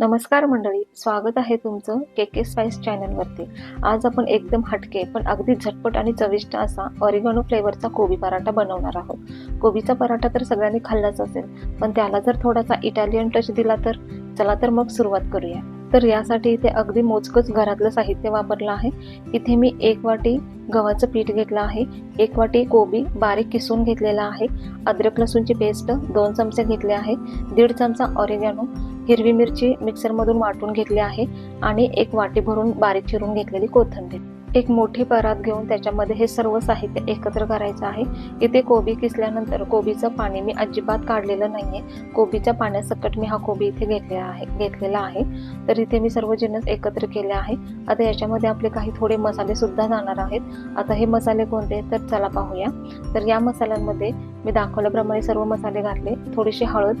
नमस्कार मंडळी स्वागत आहे तुमचं के के स्पाइस चॅनलवरती. आज आपण एकदम हटके पण अगदी झटपट आणि चविष्ट असा ऑरिगॅनो फ्लेवरचा कोबी पराठा बनवणार आहोत. कोबीचा पराठा तर सगळ्यांनी खाल्लाच असेल पण त्याला जर थोडासा इटालियन टच दिला तर चला तर मग सुरुवात करूया. तर यासाठी इथे अगदी मोजकंच घरातलं साहित्य वापरलं आहे. इथे मी एक वाटी गव्हाचं पीठ घेतलं आहे एक वाटी कोबी बारीक किसून घेतलेला आहे अद्रक लसूणची पेस्ट दोन चमचे घेतले आहे दीड चमचा ऑरिगॅनो हिरवी मिरची मिक्सरमधून वाटून घेतली आहे आणि एक वाटी भरून बारीक चिरून घेतलेली कोथिंबीर. एक मोठी परात घेऊन त्याच्यामध्ये हे सर्व साहित्य एकत्र करायचं आहे. इथे कोबी किसल्यानंतर कोबीचं पाणी मी अजिबात काढलेलं नाही आहे कोबीच्या पाण्यासकट मी हा कोबी इथे घेतलेला आहे घेतलेला आहे. तर इथे मी सर्व जिन्नस एकत्र केले आहे. आता याच्यामध्ये आपले काही थोडे मसाले सुद्धा जाणार आहेत. आता हे मसाले कोणते तर चला पाहूया. तर या मसाल्यांमध्ये मी दाखवल्याप्रमाणे सर्व मसाले घातले. थोडीशी हळद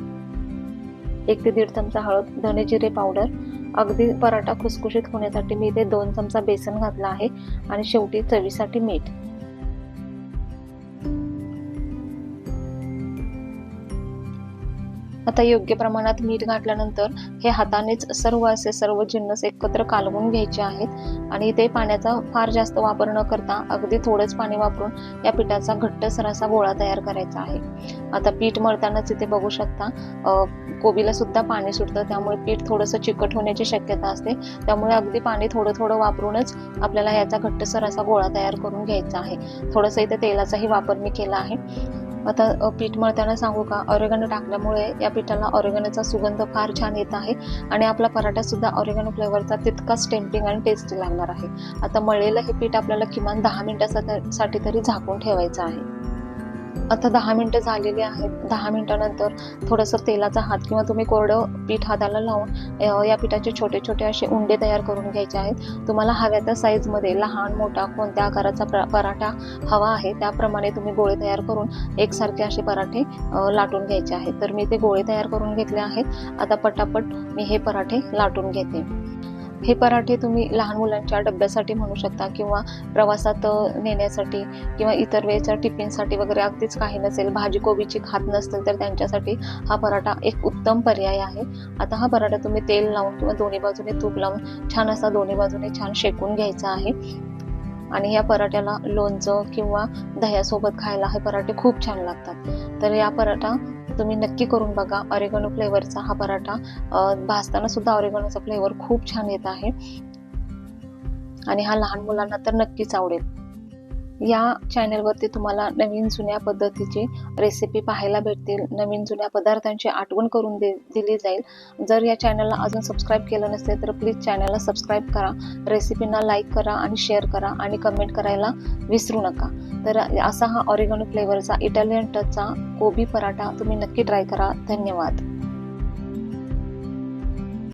एक ते दीड चमचा हळद धने जिरे पावडर अगदी पराठा खुसखुशीत होण्यासाठी मी इथे दोन चमचा बेसन घातला आहे आणि शेवटी चवीसाठी मीठ. आता योग्य प्रमाणात मीठ घातल्यानंतर हे हातानेच सर्व असे सर्व जिन्नस एकत्र कालवून घ्यायचे आहेत. आणि ते पाण्याचा फार जास्त वापर न करता अगदी थोडंच पाणी वापरून या पिठाचा घट्टसर असा गोळा तयार करायचा आहे. आता पीठ मळतानाच इथे बघू शकता कोबीला सुद्धा पाणी सुटतं. त्यामुळे पीठ थोडंसं चिकट होण्याची शक्यता असते. त्यामुळे अगदी पाणी थोडं थोडं वापरूनच आपल्याला याचा घट्टसर असा गोळा तयार करून घ्यायचा आहे. थोडंसं इथे तेलाचाही वापर मी केला आहे. आता पीठ मळताना सांगू का? ऑरेगॅनो टाकल्यामुळे या पिठाला ऑरेगॅनोचा सुगंध फार छान येत आहे आणि आपला पराठा सुद्धा ऑरेगॅनो फ्लेवरचा तितकाच टेम्पिंग आणि टेस्टी लागणार आहे. आता मळलेलं हे पीठ आपल्याला किमान दहा मिनिटासाठी तरी झाकून ठेवायचं आहे. आता दहा मिनटं झालेली आहेत. दहा मिनटानंतर थोडंसं तेलाचा हात किंवा तुम्ही कोरडं पीठ हाताला लावून या पिठाचे छोटे छोटे असे उंडे तयार करून घ्यायचे आहेत. तुम्हाला हव्या त्या साईजमध्ये लहान मोठा कोणत्या आकाराचा प्र- पराठा हवा आहे त्याप्रमाणे तुम्ही गोळे तयार करून एकसारखे असे पराठे लाटून घ्यायचे आहेत. तर मी ते गोळे तयार करून घेतले आहेत. आता पटापट मी हे पराठे लाटून घेते. हे पराठे तुम्ही लहान मुलांच्या डब्यासाठी म्हणू शकता किंवा प्रवासात नेण्यासाठी किंवा इतर वेळेच्या टिफिनसाठी वगैरे अगदीच काही नसेल. भाजी कोबीची खात नसतील तर त्यांच्यासाठी हा पराठा एक उत्तम पर्याय आहे. आता हा पराठा तुम्ही तेल लावून किंवा दोन्ही बाजूने तूप लावून छान असा दोन्ही बाजूने छान शेकून घ्यायचा आहे. आणि या पराठ्याला लोणचं किंवा दह्यासोबत खायला हे पराठे खूप छान लागतात. तर या पराठा तुम्ही नक्की करून बघा. ऑरेगनो फ्लेवरचा हा पराठा. अं, भाजताना सुद्धा ऑरेगनोचा फ्लेवर खूप छान येत आहे. आणि हा लहान मुलांना तर नक्कीच आवडेल. या चॅनलवरती तुम्हाला नवीन जुन्या पद्धतीची रेसिपी पाहायला भेटतील. नवीन जुन्या पदार्थांची आठवण करून दे दिली जाईल. जर या चॅनलला अजून सबस्क्राईब केलं नसेल तर प्लीज चॅनलला सबस्क्राईब करा. रेसिपींना लाईक करा आणि शेअर करा आणि कमेंट करायला विसरू नका. तर असा हा ऑरिगनो फ्लेवरचा इटालियन टचचा कोबी पराठा तुम्ही नक्की ट्राय करा. धन्यवाद.